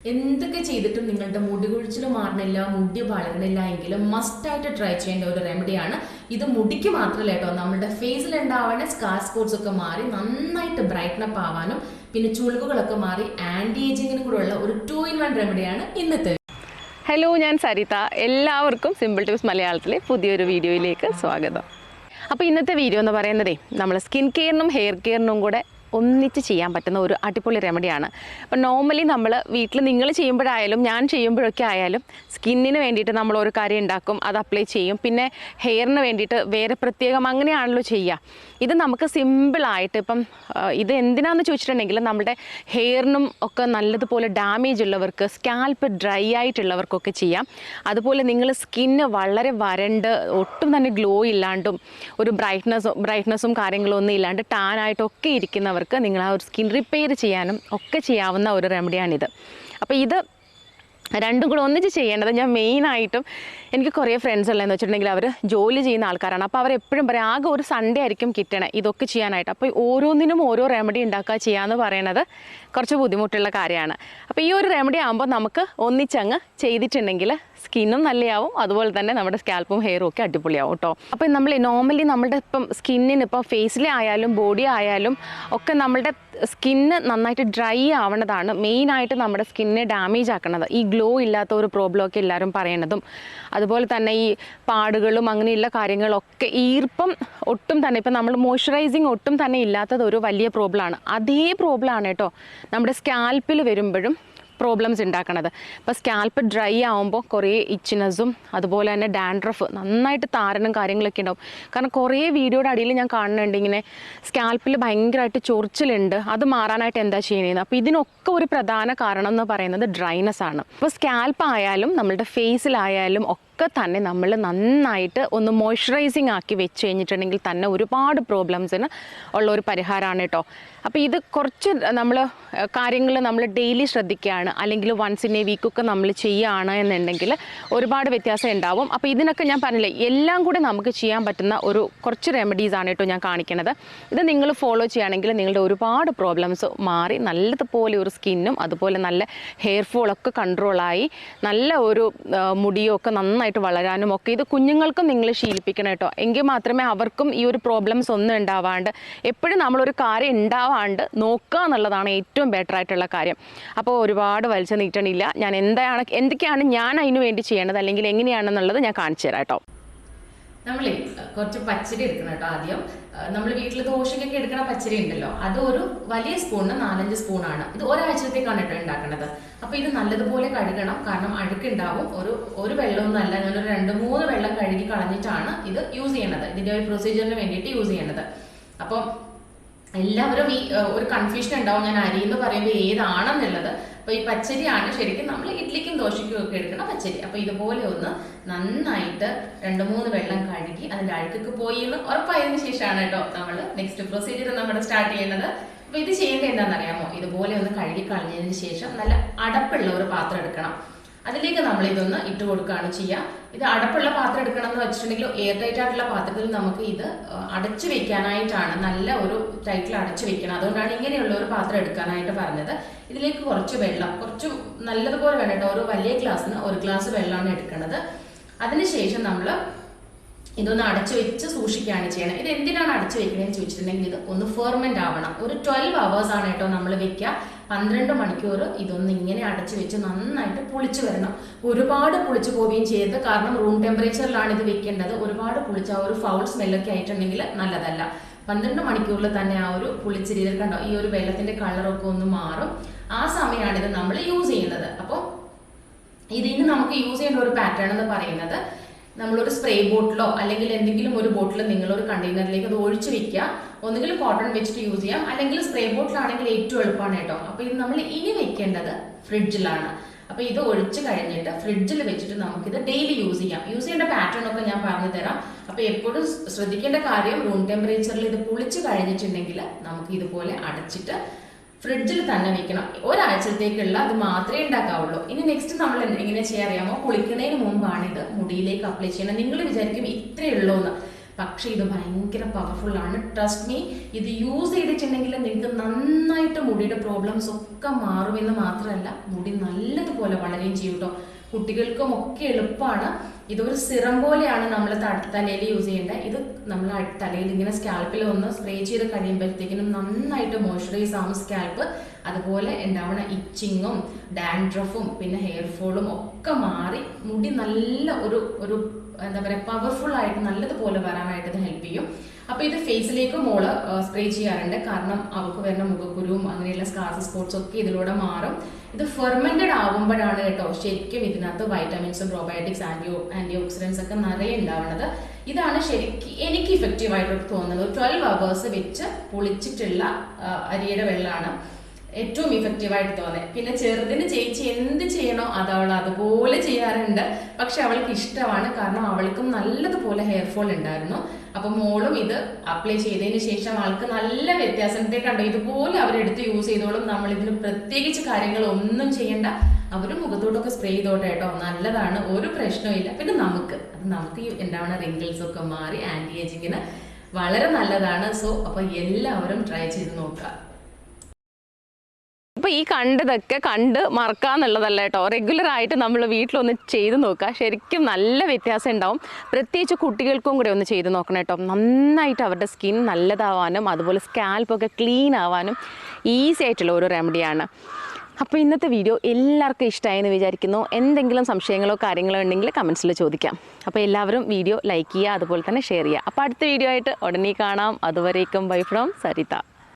എന്തൊക്കെ ചെയ്തിട്ടും നിങ്ങളുടെ മുടി കൊഴിച്ചിൽ മാറണില്ല മുടി വളരണില്ല എങ്കിലും മസ്റ്റായിട്ട് ട്രൈ ചെയ്യേണ്ട ഒരു റെമഡിയാണ് ഇത് മുടിക്ക് മാത്രമല്ല കേട്ടോ നമ്മുടെ ഫേസിൽ ഉണ്ടാവുന്ന സ്കാർ സ്പോട്സ് ഒക്കെ മാറി നന്നായിട്ട് ബ്രൈറ്റ്നപ്പ് ആവാനും പിന്നെ ചുളിവുകളൊക്കെ മാറി ആന്റി ഏജിങ്ങിനും കൂടെ ഉള്ള ഒരു ടു ഇൻ വൺ റെമഡിയാണ് ഇന്നത്തെ. ഹലോ ഞാൻ സരിത. എല്ലാവർക്കും സിമ്പിൾ ടിപ്സ് മലയാളത്തിലെ പുതിയൊരു വീഡിയോയിലേക്ക് സ്വാഗതം. അപ്പോൾ ഇന്നത്തെ വീഡിയോ എന്ന് പറയുന്നതേ നമ്മൾ സ്കിൻ കെയറിനും ഹെയർ കെയറിനും കൂടെ ഒന്നിച്ച് ചെയ്യാൻ പറ്റുന്ന ഒരു അടിപൊളി റെമഡിയാണ് അപ്പം നോർമലി നമ്മൾ വീട്ടിൽ നിങ്ങൾ ചെയ്യുമ്പോഴായാലും ഞാൻ ചെയ്യുമ്പോഴൊക്കെ ആയാലും സ്കിന്നിന് വേണ്ടിയിട്ട് നമ്മൾ ഒരു കാര്യം ഉണ്ടാക്കും അത് അപ്ലൈ ചെയ്യും. പിന്നെ ഹെയറിന് വേണ്ടിയിട്ട് വേറെ പ്രത്യേകം അങ്ങനെയാണല്ലോ ചെയ്യുക. ഇത് നമുക്ക് സിമ്പിളായിട്ട് ഇപ്പം ഇത് എന്തിനാന്ന് ചോദിച്ചിട്ടുണ്ടെങ്കിൽ നമ്മുടെ ഹെയറിനും ഒക്കെ നല്ലതുപോലെ ഡാമേജ് ഉള്ളവർക്ക് സ്കാൽപ്പ് ഡ്രൈ ആയിട്ടുള്ളവർക്കൊക്കെ ചെയ്യാം. അതുപോലെ നിങ്ങൾ സ്കിന്ന് വളരെ വരണ്ട് ഒട്ടും തന്നെ ഗ്ലോ ഇല്ലാണ്ടും ഒരു ബ്രൈറ്റ്നസ് ബ്രൈറ്റ്നസ്സും കാര്യങ്ങളൊന്നും ഇല്ലാണ്ട് ടാൻ ആയിട്ടൊക്കെ ഇരിക്കുന്നവർക്ക് നിങ്ങൾ ആ ഒരു സ്കിൻ റിപ്പയർ ചെയ്യാനും ഒക്കെ ചെയ്യാവുന്ന ഒരു റെമഡിയാണിത് അപ്പോൾ ഇത് രണ്ടും കൂടെ ഒന്നിച്ച് ചെയ്യേണ്ടത് ഞാൻ മെയിനായിട്ടും എനിക്ക് കുറേ ഫ്രണ്ട്സ് ഉള്ളതെന്ന് വെച്ചിട്ടുണ്ടെങ്കിൽ അവർ ജോലി ചെയ്യുന്ന ആൾക്കാരാണ്. അപ്പോൾ അവർ എപ്പോഴും പറയും ആകെ ഒരു സൺഡേ ആയിരിക്കും കിട്ടണേ ഇതൊക്കെ ചെയ്യാനായിട്ട്. അപ്പോൾ ഓരോന്നിനും ഓരോ റെമഡി ഉണ്ടാക്കുക ചെയ്യാന്ന് പറയണത് കുറച്ച് ബുദ്ധിമുട്ടുള്ള കാര്യമാണ്. അപ്പോൾ ഈ ഒരു റെമഡി ആകുമ്പോൾ നമുക്ക് ഒന്നിച്ചങ്ങ് ചെയ്തിട്ടുണ്ടെങ്കിൽ സ്കിന്നും നല്ലയാവും അതുപോലെ തന്നെ നമ്മുടെ സ്കാൽപ്പും ഹെയറും ഒക്കെ അടിപൊളിയാവും കേട്ടോ. അപ്പം നമ്മൾ നോർമലി നമ്മുടെ ഇപ്പം സ്കിന്നിന് ഇപ്പം ഫേസിലെ ആയാലും ബോഡി ആയാലും ഒക്കെ നമ്മളുടെ സ്കിന്ന് നന്നായിട്ട് ഡ്രൈ ആവണതാണ് മെയിനായിട്ട് നമ്മുടെ സ്കിന്നിനെ ഡാമേജ് ആക്കണത്. ഈ ഗ്ലോ ഇല്ലാത്ത ഒരു പ്രോബ്ലമൊക്കെ എല്ലാവരും പറയണതും അതുപോലെ തന്നെ ഈ പാടുകളും അങ്ങനെയുള്ള കാര്യങ്ങളൊക്കെ ഈർപ്പം ഒട്ടും തന്നെ ഇപ്പം നമ്മൾ മോയ്സ്ചറൈസിങ് ഒട്ടും തന്നെ ഇല്ലാത്തത് ഒരു വലിയ പ്രോബ്ലമാണ് അതേ പ്രോബ്ലമാണ് കേട്ടോ നമ്മുടെ സ്കാൽപ്പിൽ വരുമ്പോഴും പ്രോബ്ലംസ് ഉണ്ടാക്കണത് ഇപ്പോൾ സ്കാൽപ്പ് ഡ്രൈ ആകുമ്പോൾ കുറേ ഇച്ചിനസും അതുപോലെ തന്നെ ഡാൻഡ്രഫ് നന്നായിട്ട് താരനും കാര്യങ്ങളൊക്കെ ഉണ്ടാവും കാരണം കുറേ വീഡിയോയുടെ അടിയിൽ ഞാൻ കാണുന്നുണ്ട് ഇങ്ങനെ സ്കാൽപ്പിൽ ഭയങ്കരമായിട്ട് ചൊറിച്ചിലുണ്ട്. അത് മാറാനായിട്ട് എന്താ ചെയ്യണേന്ന് അപ്പോൾ ഇതിനൊക്കെ ഒരു പ്രധാന കാരണം എന്ന് പറയുന്നത് ഡ്രൈനസ് ആണ്. അപ്പോൾ സ്കാൽപ്പ് ആയാലും നമ്മളുടെ ഫേസിലായാലും ഒക്കെ തന്നെ നമ്മൾ നന്നായിട്ട് ഒന്ന് മോയ്സ്ചറൈസിങ് ആക്കി വെച്ച് കഴിഞ്ഞിട്ടുണ്ടെങ്കിൽ തന്നെ ഒരുപാട് പ്രോബ്ലംസിന് ഉള്ള ഒരു പരിഹാരമാണ് കേട്ടോ അപ്പോൾ ഇത് കുറച്ച് നമ്മൾ കാര്യങ്ങൾ നമ്മൾ ഡെയിലി ശ്രദ്ധിക്കുകയാണ്. അല്ലെങ്കിൽ വൺസ് ഇൻ എ വീക്കൊക്കെ നമ്മൾ ചെയ്യുകയാണ് എന്നുണ്ടെങ്കിൽ ഒരുപാട് വ്യത്യാസം ഉണ്ടാവും. അപ്പോൾ ഇതിനൊക്കെ ഞാൻ പറഞ്ഞില്ലേ എല്ലാം കൂടെ നമുക്ക് ചെയ്യാൻ പറ്റുന്ന ഒരു കുറച്ച് റെമഡീസ് ആണ് കേട്ടോ ഞാൻ കാണിക്കുന്നത് ഇത് നിങ്ങൾ ഫോളോ ചെയ്യുകയാണെങ്കിൽ നിങ്ങളുടെ ഒരുപാട് പ്രോബ്ലംസ് മാറി നല്ലതുപോലെ ഒരു സ്കിന്നും അതുപോലെ നല്ല ഹെയർ ഫോളൊക്കെ കൺട്രോളായി നല്ല ഒരു മുടിയൊക്കെ മുടിയും നന്നായിട്ട് വളരാനും ഒക്കെ ഇത് കുഞ്ഞുങ്ങൾക്കും നിങ്ങൾ ശീലിപ്പിക്കണം കേട്ടോ. എങ്കിൽ മാത്രമേ അവർക്കും ഈ ഒരു പ്രോബ്ലംസ് ഒന്നും ഉണ്ടാവാണ്ട് എപ്പോഴും നമ്മളൊരു കാര്യം ഉണ്ടാവാണ്ട് നോക്കുക എന്നുള്ളതാണ് ഏറ്റവും ബെറ്റർ ആയിട്ടുള്ള കാര്യം. അപ്പോൾ ഒരുപാട് വലിച്ചു നീട്ടണില്ല. ഞാൻ എന്താണ് എന്തൊക്കെയാണ് ഞാൻ അതിനു വേണ്ടി ചെയ്യേണ്ടത് അല്ലെങ്കിൽ എങ്ങനെയാണെന്നുള്ളത് ഞാൻ കാണിച്ചു തരാം കേട്ടോ. നമ്മളേ കുറച്ച് പച്ചരി എടുക്കണം കേട്ടോ ആദ്യം. നമ്മൾ വീട്ടിൽ ദോശയ്ക്കൊക്കെ എടുക്കുന്ന പച്ചരി ഉണ്ടല്ലോ. അത് ഒരു വലിയ സ്പൂണിന് നാലഞ്ച് സ്പൂണാണ്. ഇത് ഒരാഴ്ചത്തേക്കാണ് കേട്ടോ ഉണ്ടാക്കുന്നത് അപ്പൊ ഇത് നല്ലതുപോലെ കഴുകണം. കാരണം അഴുക്കുണ്ടാവും. ഒരു ഒരു വെള്ളമൊന്നും അല്ല. ഞാനൊരു രണ്ട് മൂന്ന് വെള്ളം കഴുകി കളഞ്ഞിട്ടാണ് ഇത് യൂസ് ചെയ്യണത്. ഇതിന്റെ ഒരു പ്രൊസീജിയറിന് വേണ്ടിയിട്ട് യൂസ് ചെയ്യണത്. അപ്പം എല്ലാവരും ഈ ഒരു കൺഫ്യൂഷൻ ഉണ്ടാവും. ഞാൻ അരി എന്ന് പറയുമ്പോൾ ഏതാണെന്നുള്ളത്. അപ്പൊ ഈ പച്ചരിയാണ് ശരിക്കും നമ്മൾ ഇഡ്ലിക്കും ദോശയ്ക്കും ഒക്കെ എടുക്കുന്ന പച്ചരി. അപ്പൊ ഇതുപോലെ ഒന്ന് നന്നായിട്ട് രണ്ട് മൂന്ന് വെള്ളം കഴുകി അതിന്റെ അഴുക്കൊക്കെ പോയി എന്ന് ഉറപ്പായതിനു ശേഷമാണ് കേട്ടോ നമ്മൾ നെക്സ്റ്റ് പ്രൊസീജിയർ നമ്മൾ സ്റ്റാർട്ട് ചെയ്യുന്നത് അപ്പൊ ഇത് ചെയ്യേണ്ടത് എന്താണെന്നറിയാമോ? ഇതുപോലെ ഒന്ന് കഴുകി കളഞ്ഞതിന് ശേഷം നല്ല അടപ്പുള്ള ഒരു പാത്രം എടുക്കണം. അതിലേക്ക് നമ്മൾ ഇതൊന്ന് ഇട്ട് കൊടുക്കുകയാണ് ചെയ്യുക. ഇത് അടപ്പുള്ള പാത്രം എടുക്കണം എന്ന് വെച്ചിട്ടുണ്ടെങ്കിൽ എയർ ടൈറ്റ് ആയിട്ടുള്ള പാത്രത്തിൽ നമുക്ക് ഇത് അടച്ചു വെക്കാനായിട്ടാണ് നല്ല ഒരു ടൈറ്റിൽ അടച്ചു വെക്കണം. അതുകൊണ്ടാണ് ഇങ്ങനെയുള്ള ഒരു പാത്രം എടുക്കാനായിട്ട് പറഞ്ഞത്. ഇതിലേക്ക് കുറച്ച് വെള്ളം കുറച്ച് നല്ലതുപോലെ വേണം കേട്ടോ. ഒരു വലിയ ഗ്ലാസ്സിന് ഒരു ഗ്ലാസ് വെള്ളമാണ് എടുക്കുന്നത് അതിനുശേഷം നമ്മൾ ഇതൊന്ന് അടച്ചു വെച്ച് സൂക്ഷിക്കുകയാണ് ചെയ്യണം ഇത് എന്തിനാണ് അടച്ചു വെക്കണതെന്ന് ചോദിച്ചിട്ടുണ്ടെങ്കിൽ ഇത് ഒന്ന് ഫെർമെന്റ് ആവണം. ഒരു ട്വൽവ് അവേഴ്സ് ആണ് കേട്ടോ നമ്മൾ വെക്കുക. പന്ത്രണ്ട് മണിക്കൂർ ഇതൊന്ന് ഇങ്ങനെ അടച്ചു വെച്ച് നന്നായിട്ട് പുളിച്ചു വരണം. ഒരുപാട് പുളിച്ചു പോവുകയും ചെയ്യരുത്. കാരണം റൂം ടെമ്പറേച്ചറിലാണ് ഇത് വെക്കേണ്ടത്. ഒരുപാട് പുളിച്ച ആ ഒരു ഫൗൾ സ്മെല്ലൊക്കെ ആയിട്ടുണ്ടെങ്കിൽ നല്ലതല്ല. പന്ത്രണ്ട് മണിക്കൂറിൽ തന്നെ ആ ഒരു പുളിച്ച രീതി കണ്ടോ? ഈ ഒരു വെള്ളത്തിന്റെ കളറൊക്കെ ഒന്ന് മാറും. ആ സമയമാണ് ഇത് നമ്മൾ യൂസ് ചെയ്യുന്നത് അപ്പോൾ ഇതിന് നമുക്ക് യൂസ് ചെയ്യേണ്ട ഒരു പാറ്റേൺ എന്ന് പറയുന്നത് നമ്മളൊരു സ്പ്രേ ബോട്ടിലോ അല്ലെങ്കിൽ എന്തെങ്കിലും ഒരു ബോട്ടിൽ നിങ്ങൾ ഒരു കണ്ടെയ്നറിലേക്ക് അത് ഒഴിച്ചു വെക്കുക. ഒന്നുകിൽ കോട്ടൺ വെച്ചിട്ട് യൂസ് ചെയ്യാം. അല്ലെങ്കിൽ സ്പ്രേ ബോട്ടിലാണെങ്കിൽ ഏറ്റവും എളുപ്പമാണ് കേട്ടോ. അപ്പൊ ഇത് നമ്മൾ ഇനി വെക്കേണ്ടത് ഫ്രിഡ്ജിലാണ്. അപ്പൊ ഇത് ഒഴിച്ച് കഴിഞ്ഞിട്ട് ഫ്രിഡ്ജിൽ വെച്ചിട്ട് നമുക്കിത് ഡെയിലി യൂസ് ചെയ്യാം. യൂസ് ചെയ്യേണ്ട പാറ്റേൺ ഒക്കെ ഞാൻ പറഞ്ഞു തരാം. അപ്പൊ എപ്പോഴും ശ്രദ്ധിക്കേണ്ട കാര്യം റൂം ടെമ്പറേച്ചറിൽ ഇത് പുളിച്ച് കഴിഞ്ഞിട്ടുണ്ടെങ്കിൽ നമുക്ക് ഇതുപോലെ അടച്ചിട്ട് ഫ്രിഡ്ജിൽ തന്നെ വെക്കണം. ഒരാഴ്ചത്തേക്കുള്ള അത് മാത്രമേ ഉണ്ടാക്കാവുള്ളൂ. ഇനി നെക്സ്റ്റ് നമ്മൾ എങ്ങനെ എങ്ങനെ ചെയ്യാറിയാമോ കുളിക്കുന്നതിന് മുമ്പാണ് ഇത് മുടിയിലേക്ക് അപ്ലൈ ചെയ്യണം. നിങ്ങൾ വിചാരിക്കും ഇത്രയേ ഉള്ളൂ എന്ന്. പക്ഷേ ഇത് ഭയങ്കര പവർഫുൾ ആണ്. ട്രസ്റ്റ് മീ ഇത് യൂസ് ചെയ്തിട്ടുണ്ടെങ്കിൽ നിങ്ങൾക്ക് നന്നായിട്ട് മുടിയുടെ പ്രോബ്ലംസ് ഒക്കെ മാറുമെന്ന് മാത്രമല്ല മുടി നല്ലതുപോലെ വളരുകയും ചെയ്യും കേട്ടോ കുട്ടികൾക്കും ഒക്കെ എളുപ്പമാണ് ഇതൊരു സിറം പോലെയാണ് നമ്മൾ തലയിൽ യൂസ് ചെയ്യേണ്ടത് ഇത് നമ്മൾ തലയിൽ ഇങ്ങനെ സ്കാൽപ്പിൽ ഒന്ന് സ്പ്രേ ചെയ്ത് കഴിയുമ്പോഴത്തേക്കിനും നന്നായിട്ട് മോയ്സ്ചറൈസ് ആവും സ്കാൽപ്പ് അതുപോലെ ഉണ്ടാവുന്ന ഇച്ചിങ്ങും ഡാൻഡ്രഫും പിന്നെ ഹെയർ ഫോളും ഒക്കെ മാറി മുടി നല്ല ഒരു ഒരു എന്താ പറയുക പവർഫുൾ ആയിട്ട് നല്ലതുപോലെ വരാനായിട്ട് ഇത് ഹെൽപ്പ് ചെയ്യും. അപ്പൊ ഇത് ഫേസിലേക്ക് മോൾ സ്പ്രേ ചെയ്യാറുണ്ട്. കാരണം അവൾക്ക് വരുന്ന മുഖക്കുരുവും അങ്ങനെയുള്ള സ്കാർസ് സ്പോട്സ് ഒക്കെ ഇതിലൂടെ മാറും. ഇത് ഫെർമെന്റഡ് ആകുമ്പോഴാണ് കേട്ടോ ശരിക്കും ഇതിനകത്ത് vitamins probiotics anti anti oxidants ഒക്കെ നിറയെ ഉണ്ടാവുന്നത്. ഇതാണ് ശരിക്കും എനിക്ക് ഇഫക്റ്റീവ് ആയിട്ട് തോന്നുന്നത്. ട്വൽവ് അവേഴ്സ് വെച്ച് പൊളിച്ചിട്ടുള്ള അരിയുടെ വെള്ളമാണ്. ഏറ്റവും ഇഫക്റ്റീവ് ആയിട്ട് തോന്നുന്നത് പിന്നെ ചെറുതിന് ചേച്ചി എന്ത് ചെയ്യണോ അത് അവൾ അതുപോലെ ചെയ്യാറുണ്ട്. പക്ഷെ അവൾക്ക് ഇഷ്ടമാണ്. കാരണം അവൾക്കും നല്ലതുപോലെ ഹെയർഫോൾ ഉണ്ടായിരുന്നു. അപ്പൊ മോളും ഇത് അപ്ലൈ ചെയ്തതിന് ശേഷം ആൾക്ക് നല്ല വ്യത്യാസത്തെ കണ്ടു ഇതുപോലെ അവരെടുത്ത് യൂസ് ചെയ്തോളും. നമ്മൾ ഇതിന് പ്രത്യേകിച്ച് കാര്യങ്ങൾ ഒന്നും ചെയ്യണ്ട. അവർ മുഖത്തോട്ടൊക്കെ സ്പ്രേ ചെയ്തോട്ടെ കേട്ടോ. നല്ലതാണ്. ഒരു പ്രശ്നവും പിന്നെ നമുക്ക് അത് നമുക്ക് എന്താണ് റിങ്കിൾസ് ഒക്കെ മാറി ആന്റി ഏജിങ്ങിന് വളരെ നല്ലതാണ്. സോ അപ്പൊ എല്ലാവരും ട്രൈ ചെയ്ത് നോക്കുക. അപ്പോൾ ഈ കണ്ടതൊക്കെ കണ്ട് മറക്കാന്നുള്ളതല്ല കേട്ടോ. റെഗുലർ ആയിട്ട് നമ്മൾ വീട്ടിലൊന്ന് ചെയ്ത് നോക്കുക ശരിക്കും നല്ല വ്യത്യാസം ഉണ്ടാവും. പ്രത്യേകിച്ച് കുട്ടികൾക്കും കൂടെ ഒന്ന് ചെയ്ത് നോക്കണം കേട്ടോ. നന്നായിട്ട് അവരുടെ സ്കിൻ നല്ലതാവാനും അതുപോലെ സ്കാൽപ്പൊക്കെ ക്ലീൻ ആവാനും ഈസി ആയിട്ടുള്ള ഒരു റെമഡിയാണ് അപ്പോൾ ഇന്നത്തെ വീഡിയോ എല്ലാവർക്കും ഇഷ്ടമായെന്ന് വിചാരിക്കുന്നു. എന്തെങ്കിലും സംശയങ്ങളോ കാര്യങ്ങളോ ഉണ്ടെങ്കിൽ കമൻസിൽ ചോദിക്കാം. അപ്പോൾ എല്ലാവരും വീഡിയോ ലൈക്ക് ചെയ്യുക അതുപോലെ തന്നെ ഷെയർ ചെയ്യുക. അപ്പോൾ അടുത്ത വീഡിയോ ആയിട്ട് ഉടനെ കാണാം. അതുവരേക്കും ബൈ ഫ്രോം സരിത.